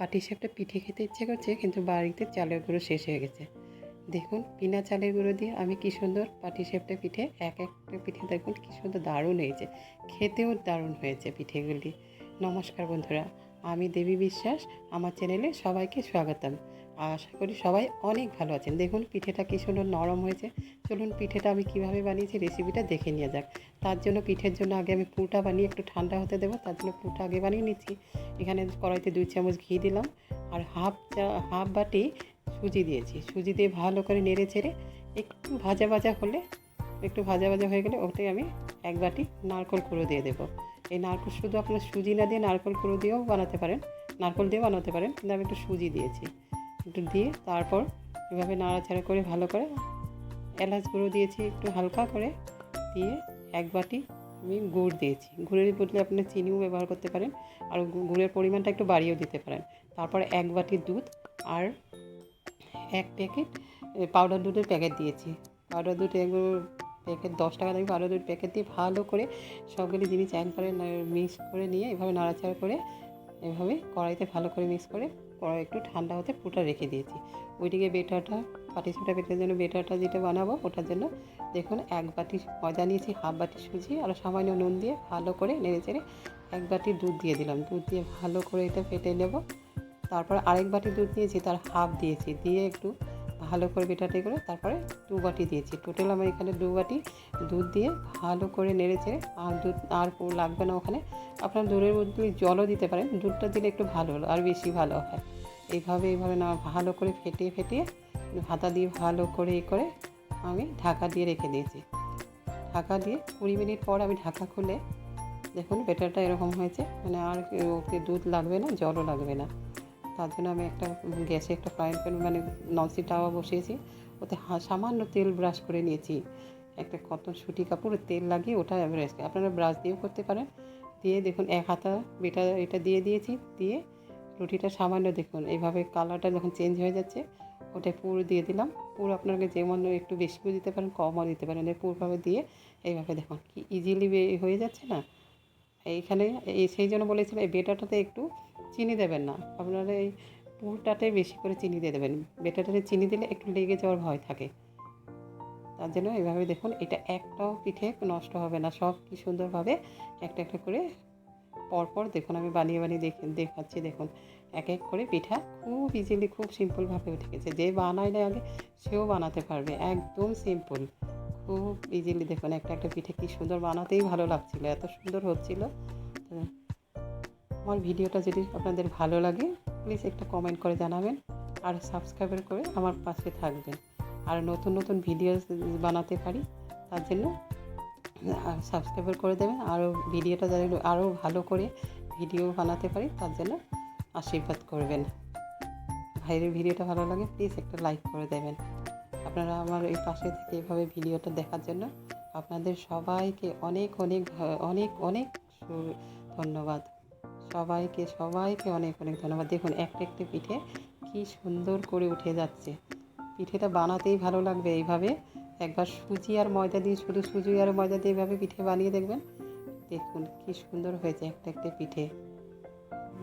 পাটিসাপটা পিঠে খেতে ইচ্ছে করছে, কিন্তু বাড়িতে চালের গুঁড়ো শেষ হয়ে গেছে। দেখুন, বিনা চালের গুঁড়ো দিয়ে আমি কী সুন্দর পাটি পাটিসাপটা পিঠে, এক একটা পিঠে দেখুন কী সুন্দর দারুণ হয়েছে। খেতেও দারুণ হয়েছে পিঠেগুলি। নমস্কার বন্ধুরা, আমি দেবী বিশ্বাস, আমার চ্যানেলে সবাইকে স্বাগতম। আশা করি সবাই অনেক ভালো আছেন। দেখুন, পিঠেটা কি সুন্দর নরম হয়েছে। চলুন, পিঠেটা আমি কীভাবে বানিয়েছি রেসিপিটা দেখে নিয়ে যাক। তার জন্য পিঠের জন্য আগে আমি পুরটা বানিয়ে একটু ঠান্ডা হতে দেবো। তার জন্য পুরটা আগে বানিয়ে নিচ্ছি। এখানে কড়াইতে দুই চামচ ঘি দিলাম আর হাফ চা, হাফ বাটি সুজি দিয়েছি। সুজি দিয়ে ভালো করে নেড়ে ছেড়ে একটু ভাজা ভাজা হলে, একটু ভাজা ভাজা হয়ে গেলে ওটাই আমি এক বাটি নারকল কুড়ো দিয়ে দেবো। এই নারকল শুধু আপনার সুজি না দিয়ে নারকল কুড়ো দিয়েও বানাতে পারেন, নারকল দিয়েও বানাতে পারেন, কিন্তু আমি একটু সুজি দিয়েছি। একটু দিয়ে তারপর এভাবে নাড়াচাড়া করে ভালো করে এলাচ গুঁড়ো দিয়েছি একটু হালকা করে দিয়ে এক বাটি আমি গুড় দিয়েছি। গুড়ের বদলে আপনি চিনিও ব্যবহার করতে পারেন আর গুড়ের পরিমাণটা একটু বাড়িয়েও দিতে পারেন। তারপর এক বাটি দুধ আর এক প্যাকেট পাউডার দুধের প্যাকেট দিয়েছি। পাউডার দুধ এগুলো প্যাকেট, দশ টাকা দামি পাউডার দুধ প্যাকেট দিয়ে ভালো করে সবগুলি জিনিস অ্যাড করে মিক্স করে নিয়ে এভাবে নাড়াচাড়া করে এভাবে কড়াইতে ভালো করে মিক্স করে কড়াই একটু ঠান্ডা হতে পুটা রেখে দিয়েছি। ওইদিকে বেটারটা সুটা বেটার জন্য বেটারটা যেটা বানাবো ওটার জন্য দেখুন এক বাটি ময়দা নিয়েছি, হাফ বাটি সুজি আর সামান্য নুন দিয়ে ভালো করে নেড়ে চেড়ে এক বাটি দুধ দিয়ে দিলাম। দুধ দিয়ে ভালো করে এটা ফেটে নেব। তারপর আরেক বাটি দুধ নিয়েছি, তার হাফ দিয়েছি। দিয়ে একটু ভালো করে বেটাতে করে তারপরে দু বাটি দিয়েছি। টোটাল আমার এখানে দু বাটি দুধ দিয়ে ভালো করে নেড়েছে আর দুধ আর লাগবে না ওখানে। আপনার দুধের মধ্যে জলও দিতে পারেন, দুধটা দিলে একটু ভালো হলো, আর বেশি ভালো হয়। এইভাবে এইভাবে না, ভালো করে ফেটিয়ে ফেটিয়ে ভাতা দিয়ে ভালো করে এ করে আমি ঢাকা দিয়ে রেখে দিয়েছি। ঢাকা দিয়ে কুড়ি মিনিট পর আমি ঢাকা খুলে দেখুন বেটারটা এরকম হয়েছে মানে আর ওকে দুধ লাগবে না, জলও লাগবে না। তার জন্য আমি একটা গ্যাসে একটা ফ্রাইং প্যান মানে ননস্টিক টাওয়া বসিয়েছি। ওতে সামান্য তেল ব্রাশ করে নিয়েছি। একটা কটন সুতি কাপড় তেল লাগিয়ে ওটা ব্রাশ আপনারা ব্রাশ দিয়েও করতে পারেন। দিয়ে দেখুন, এক হাতা বেটা এটা দিয়ে দিয়েছি। দিয়ে রুটিটা সামান্য দেখুন, এইভাবে কালারটা যখন চেঞ্জ হয়ে যাচ্ছে ওটা পুরো দিয়ে দিলাম। পুরো আপনাকে যেমন একটু বেশিও দিতে পারেন, কমও দিতে পারেন। পুরোভাবে দিয়ে এইভাবে দেখুন, কি ইজিলি হয়ে যাচ্ছে না? এইখানে, এই সেই জন্য বলেছিলাম এই বেটাটাতে একটু চিনি দেবেন না। আপনারা এই পুরটাতে বেশি করে চিনি দিয়ে দেবেন। বেটাটাতে চিনি দিলে একটু লেগে যাওয়ার ভয় থাকে। তার জন্য এভাবে দেখুন, এটা একটাও পিঠে নষ্ট হবে না। সব কি সুন্দরভাবে একটা একটা করে পরপর দেখুন, আমি বানিয়ে বানিয়ে দেখে, দেখাচ্ছি দেখুন। এক এক করে পিঠা খুব ইজিলি খুব সিম্পলভাবে উঠে গেছে। যে বানায় না আগে, সেও বানাতে পারবে। একদম সিম্পল খুব ইজিলি দেখুন, একটা একটা পিঠে কি সুন্দর বানাতেই ভালো লাগছিল, এত সুন্দর হচ্ছিল। আমার ভিডিওটা যদি আপনাদের ভালো লাগে প্লিজ একটা কমেন্ট করে জানাবেন, আর সাবস্ক্রাইবার করে আমার পাশে থাকবেন। আর নতুন নতুন ভিডিও বানাতে পারি, তার জন্য সাবস্ক্রাইবার করে দেবেন, আরও ভিডিওটা যাতে আরও ভালো করে ভিডিও বানাতে পারি, তার জন্য আশীর্বাদ করবেন। ভাইয়ের ভিডিওটা ভালো লাগে প্লিজ একটা লাইক করে দেবেন। আপনারা আমার এই পাশে থেকে এভাবে ভিডিওটা দেখার জন্য আপনাদের সবাইকে অনেক অনেক অনেক অনেক ধন্যবাদ। সবাইকে সবাইকে অনেক অনেক ধন্যবাদ। দেখুন, একটা একটা পিঠে কি সুন্দর করে উঠে যাচ্ছে। পিঠেটা বানাতেই ভালো লাগবে এইভাবে। একবার সুজি আর ময়দা দিয়ে, শুধু সুজি আর ময়দা দিয়ে এইভাবে পিঠে বানিয়ে দেখবেন। দেখুন, কি সুন্দর হয়েছে একটা একটা পিঠে।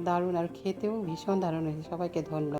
দারুণ, আর খেতেও ভীষণ দারুণ হয়েছে। সবাইকে ধন্যবাদ।